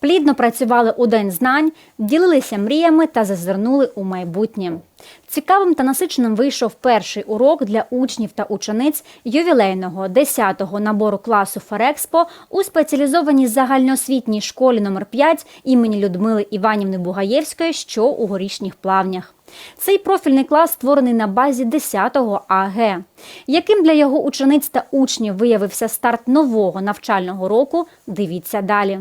Плідно працювали у день знань, ділилися мріями та зазирнули у майбутнє. Цікавим та насиченим вийшов перший урок для учнів та учениць ювілейного 10-го набору класу Ферекспо у спеціалізованій загальноосвітній школі номер 5 імені Людмили Іванівни Бугаєвської, що у горішніх плавнях. Цей профільний клас створений на базі 10-го АГ. Яким для його учениць та учнів виявився старт нового навчального року, дивіться далі.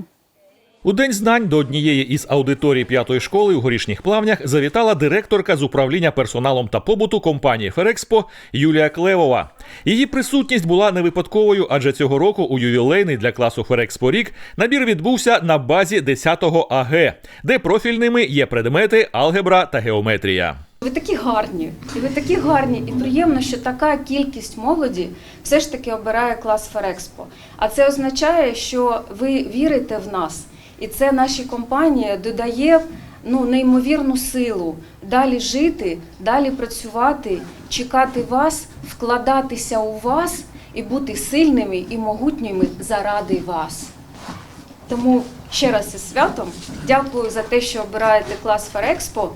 У день знань до однієї із аудиторій п'ятої школи у горішніх плавнях завітала директорка з управління персоналом та побуту компанії Ферекспо Юлія Клевова. Її присутність була не випадковою, адже цього року у ювілейний для класу Ферекспо рік набір відбувся на базі 10-го АГ, де профільними є предмети алгебра та геометрія. Ви такі гарні, і ви такі гарні, і приємно, що така кількість молоді все ж таки обирає клас Ферекспо. А це означає, що ви вірите в нас, і це нашій компанії додає ну, неймовірну силу далі жити, далі працювати, чекати вас, вкладатися у вас і бути сильними і могутніми заради вас. Тому ще раз із святом дякую за те, що обираєте клас Ферекспо,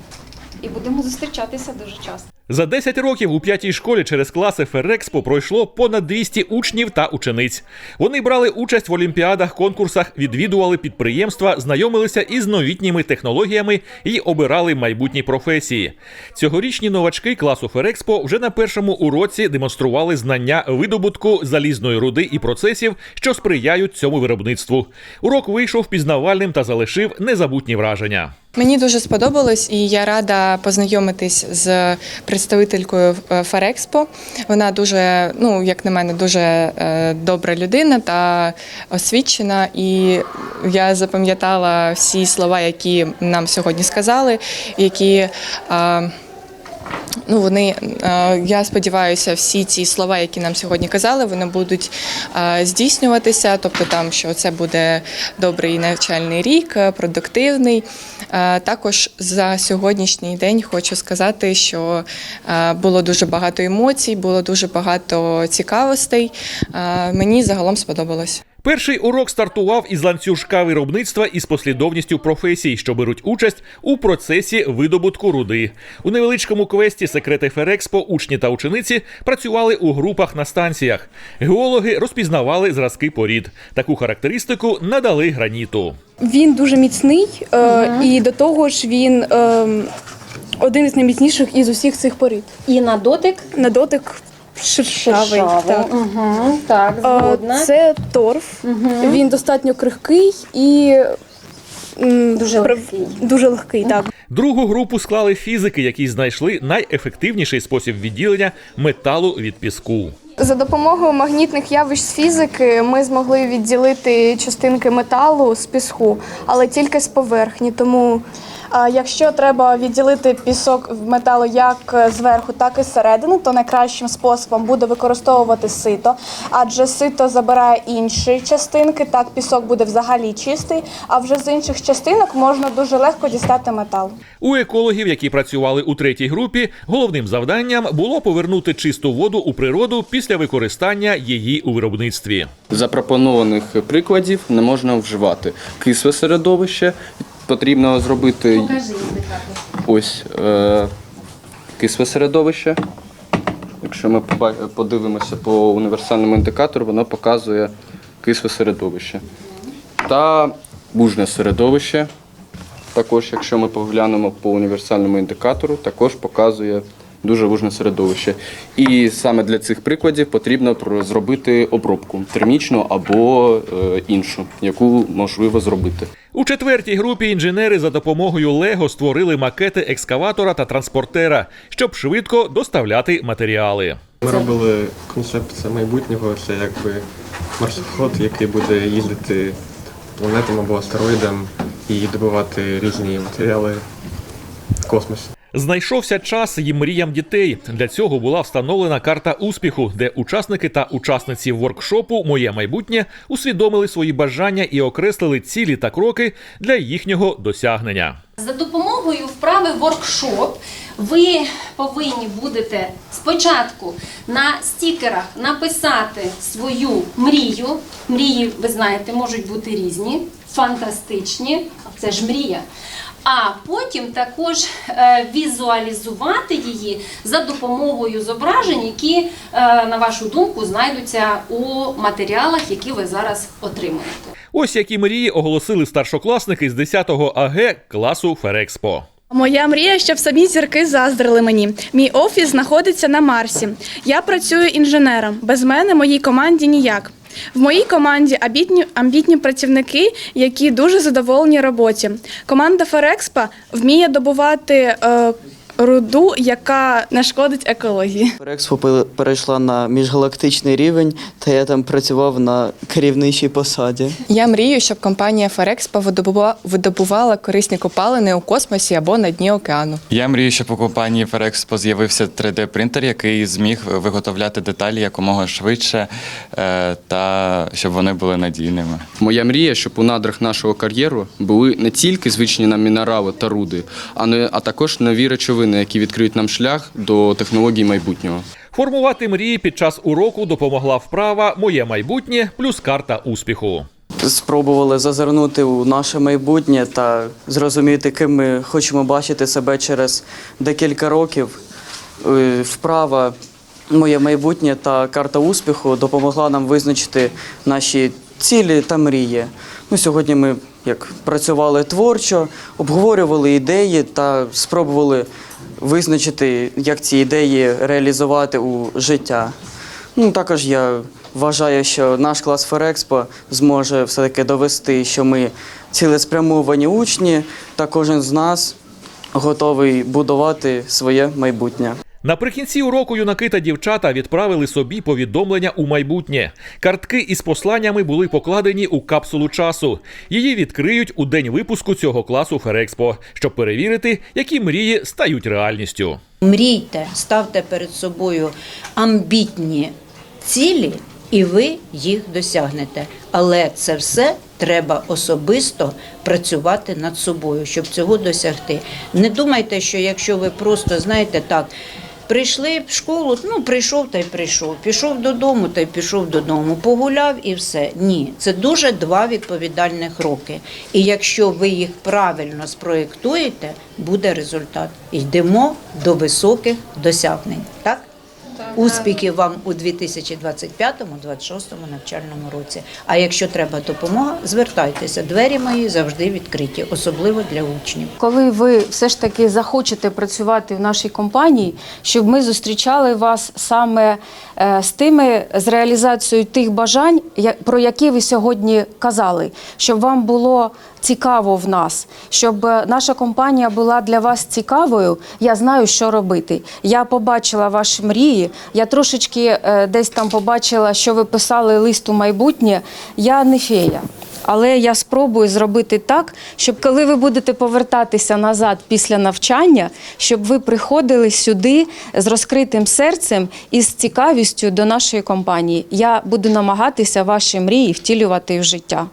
і будемо зустрічатися дуже часто. За 10 років у п'ятій школі через класи Ферекспо пройшло понад 200 учнів та учениць. Вони брали участь в олімпіадах, конкурсах, відвідували підприємства, знайомилися із новітніми технологіями і обирали майбутні професії. Цьогорічні новачки класу Ферекспо вже на першому уроці демонстрували знання видобутку залізної руди і процесів, що сприяють цьому виробництву. Урок вийшов пізнавальним та залишив незабутні враження. Мені дуже сподобалось, і я рада познайомитись з представителькою Фарекспо. Ферекспо. Вона дуже, ну як на мене, дуже е, добра людина та освічена. І я запам'ятала всі слова, які нам сьогодні сказали, які. Ну, вони, е, я сподіваюся, всі ці слова, які нам сьогодні казали, вони будуть е, здійснюватися. Тобто, там, що це буде добрий навчальний рік, е, продуктивний. Також за сьогоднішній день хочу сказати, що було дуже багато емоцій, було дуже багато цікавостей. Мені загалом сподобалось. Перший урок стартував із ланцюжка виробництва із послідовністю професій, що беруть участь у процесі видобутку руди. У невеличкому квесті секрети Ферекспо учні та учениці працювали у групах на станціях. Геологи розпізнавали зразки порід. Таку характеристику надали граніту. Він дуже міцний, е, і до того ж він е, один із найміцніших із усіх цих порід. І на дотик На дотик шершавий. Так. Угу, так, Е, Це торф. Він достатньо крихкий і м, Дуже пр- легкий. Дуже легкий, так. Другу групу склали фізики, які знайшли найефективніший спосіб відділення металу від піску. За допомогою магнітних явищ з фізики ми змогли відділити частинки металу з піску, але тільки з поверхні. Тому якщо треба відділити пісок в металу як зверху, так і зсередини, то найкращим способом буде використовувати сито, адже сито забирає інші частинки, так пісок буде взагалі чистий, а вже з інших частинок можна дуже легко дістати метал. У екологів, які працювали у третій групі, головним завданням було повернути чисту воду у природу після використання її у виробництві. запропонованих прикладів не можна вживати. Кисле середовище потрібно зробити ось е, кисле середовище. Якщо ми подивимося по універсальному індикатору, воно показує кисле середовище. Та бужне середовище. Також, якщо ми поглянемо по універсальному індикатору, також показує дуже вужне середовище. І саме для цих прикладів потрібно зробити обробку термічну або е, іншу, яку можливо зробити. У четвертій групі інженери за допомогою Лего створили макети екскаватора та транспортера, щоб швидко доставляти матеріали. Ми робили концепцію майбутнього, це якби маршрут, який буде їздити планетам або астероїдам і добувати різні матеріали в космосі. Знайшовся час і мріям дітей. Для цього була встановлена карта успіху, де учасники та учасниці воркшопу Моє майбутнє усвідомили свої бажання і окреслили цілі та кроки для їхнього досягнення. За допомогою вправи воркшоп ви повинні будете спочатку на стікерах написати свою мрію. Мрії, ви знаєте, можуть бути різні. фантастичні, це ж мрія. А потім також е, візуалізувати її за допомогою зображень, які, е, на вашу думку, знайдуться у матеріалах, які ви зараз отримуєте. Ось які мрії оголосили старшокласники з 10-го АГ класу Ферекспо. Моя мрія, щоб самі зірки заздрили мені. Мій офіс знаходиться на Марсі. Я працюю інженером. Без мене моїй команді ніяк. В моїй команді амбітні, амбітні працівники, які дуже задоволені роботі. Команда Ферекспа вміє добувати е, руду, яка не шкодить екології. Експо перейшла на міжгалактичний рівень, та я там працював на керівничій посаді. Я мрію, щоб компанія Ферекспо видобува- видобувала корисні копалини у космосі або на дні океану. Я мрію, щоб у компанії Ferexpo з'явився 3D-принтер, який зміг виготовляти деталі якомога швидше е, та щоб вони були надійними. Моя мрія, щоб у надрах нашого кар'єру були не тільки звичні нам мінерали та руди, а, не, а також нові речовини, які відкриють нам шлях до технологій майбутнього. Формувати мрії під час уроку допомогла вправа Моє майбутнє плюс карта успіху. Спробували зазирнути у наше майбутнє та зрозуміти, ким ми хочемо бачити себе через декілька років. Е, Вправа моє майбутнє та карта успіху допомогла нам визначити наші цілі та мрії. Ну, сьогодні ми як працювали творчо, обговорювали ідеї та спробували визначити, як ці ідеї реалізувати у життя. Ну, також я вважаю, що наш клас Ферекспо зможе все-таки довести, що ми цілеспрямовані учні, та кожен з нас готовий будувати своє майбутнє. Наприкінці уроку юнаки та дівчата відправили собі повідомлення у майбутнє. Картки із посланнями були покладені у капсулу часу. Її відкриють у день випуску цього класу Ферекспо, щоб перевірити, які мрії стають реальністю. Мрійте, ставте перед собою амбітні цілі, і ви їх досягнете. Але це все треба особисто працювати над собою, щоб цього досягти. Не думайте, що якщо ви просто знаєте так. Прийшли в школу, ну прийшов та й прийшов. Пішов додому та й пішов додому. Погуляв і все. Ні, це дуже два відповідальних роки. І якщо ви їх правильно спроєктуєте, буде результат. Йдемо до високих досягнень. Так? Успіхів вам у 2025-2026 навчальному році. А якщо треба допомога, звертайтеся. Двері мої завжди відкриті, особливо для учнів. Коли ви все ж таки захочете працювати в нашій компанії, щоб ми зустрічали вас саме е, з тими з реалізацією тих бажань, про які ви сьогодні казали, щоб вам було цікаво в нас, щоб е, наша компанія була для вас цікавою. Я знаю, що робити. Я побачила ваші мрії. Я трошечки е, десь там побачила, що ви писали лист у майбутнє. Я не фея. Але я спробую зробити так, щоб коли ви будете повертатися назад після навчання, щоб ви приходили сюди з розкритим серцем і з цікавістю до нашої компанії. Я буду намагатися ваші мрії втілювати в життя.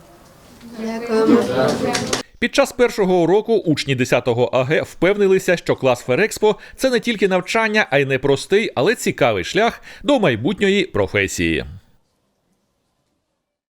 Під час першого уроку учні 10-го АГ впевнилися, що клас Ферекспо це не тільки навчання, а й непростий, але цікавий шлях до майбутньої професії.